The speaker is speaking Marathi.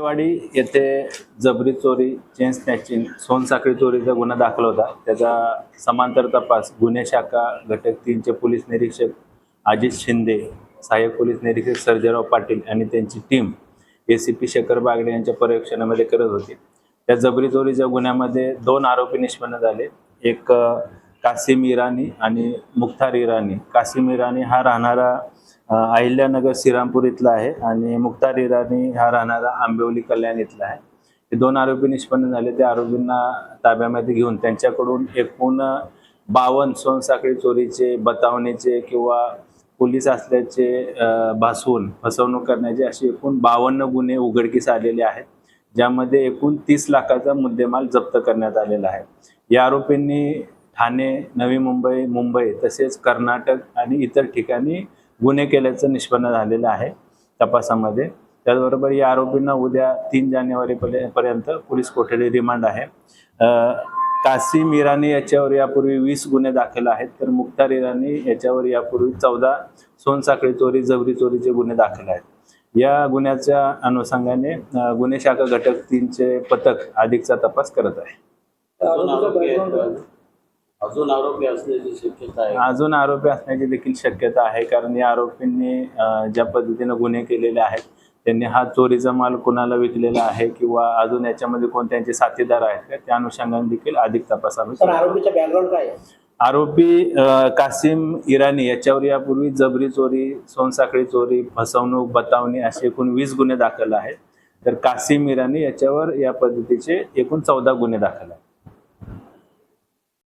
वाडी येथे जबरी चोरी चेन स्नॅचिंग सोनसाखळी चोरीचा गुन्हा दाखल होता. त्याचा समांतर तपास गुन्हे शाखा घटक तीनचे पोलीस निरीक्षक अजित शिंदे सहाय्यक पोलीस निरीक्षक सर्जेराव पाटील आणि त्यांची team A C P Shekhar Bagde यांच्या पर्यवेक्षणामध्ये करत होती. त्या जबरी चोरीच्या गुन्ह्यामध्ये दोन आरोपी निष्पन्न झाले. एक कासिम इराणी आणि मुख्तार इराणी. कासिम इराणी हा राहणारा अहिल्यानगर श्रीरामपूर इथला आहे आणि मुक्तार इराणी हा राहणारा आंबिवली कल्याण इथला आहे. हे दोन आरोपी निष्पन्न झाले. त्या आरोपींना ताब्यामध्ये घेऊन त्यांच्याकडून एकूण बावन्न सोनसाखळी चोरीचे बतावणीचे किंवा पोलीस असल्याचे भासवून फसवणूक करण्याचे असे एकूण बावन्न गुन्हे उघडकीस आलेले आहेत. ज्यामध्ये एकूण तीस लाखाचा मुद्देमाल जप्त करण्यात आलेला आहे. या आरोपींनी ठाणे नवी मुंबई मुंबई तसेच कर्नाटक आणि इतर ठिकाणी गुन्हे केल्याचं निष्पन्न झालेलं आहे तपासामध्ये. त्याचबरोबर या आरोपींना उद्या तीन जानेवारी पर्यंत पोलीस कोठडी रिमांड आहे. कासिम इराणी याच्यावर यापूर्वी वीस गुन्हे दाखल आहेत तर मुख्तार इराणी याच्यावर यापूर्वी चौदा सोनसाखळी चोरी जबरी चोरीचे गुन्हे दाखल आहेत. या गुन्ह्याच्या अनुषंगाने गुन्हे शाखा घटक तीनचे पथक अधिकचा तपास करत आहे. अजून आरोपी असण्याची शक्यता आहे? अजून आरोपी असण्याची देखील शक्यता आहे. कारण या आरोपींनी ज्या पद्धतीनं गुन्हे केलेले आहेत त्यांनी हा चोरीचा माल कुणाला विकलेला आहे किंवा अजून याच्यामध्ये कोण त्यांचे साथीदार आहेत का त्या अनुषंगाने देखील अधिक तपास. आरोपीचा बॅकग्राऊंड काय आहे? आरोपी अ, कासिम इराणी याच्यावर यापूर्वी जबरी चोरी सोनसाखळी चोरी फसवणूक बतावणी असे एकूण वीस गुन्हे दाखल आहेत. तर कासिम इराणी याच्यावर या पद्धतीचे एकूण चौदा गुन्हे दाखल आहेत.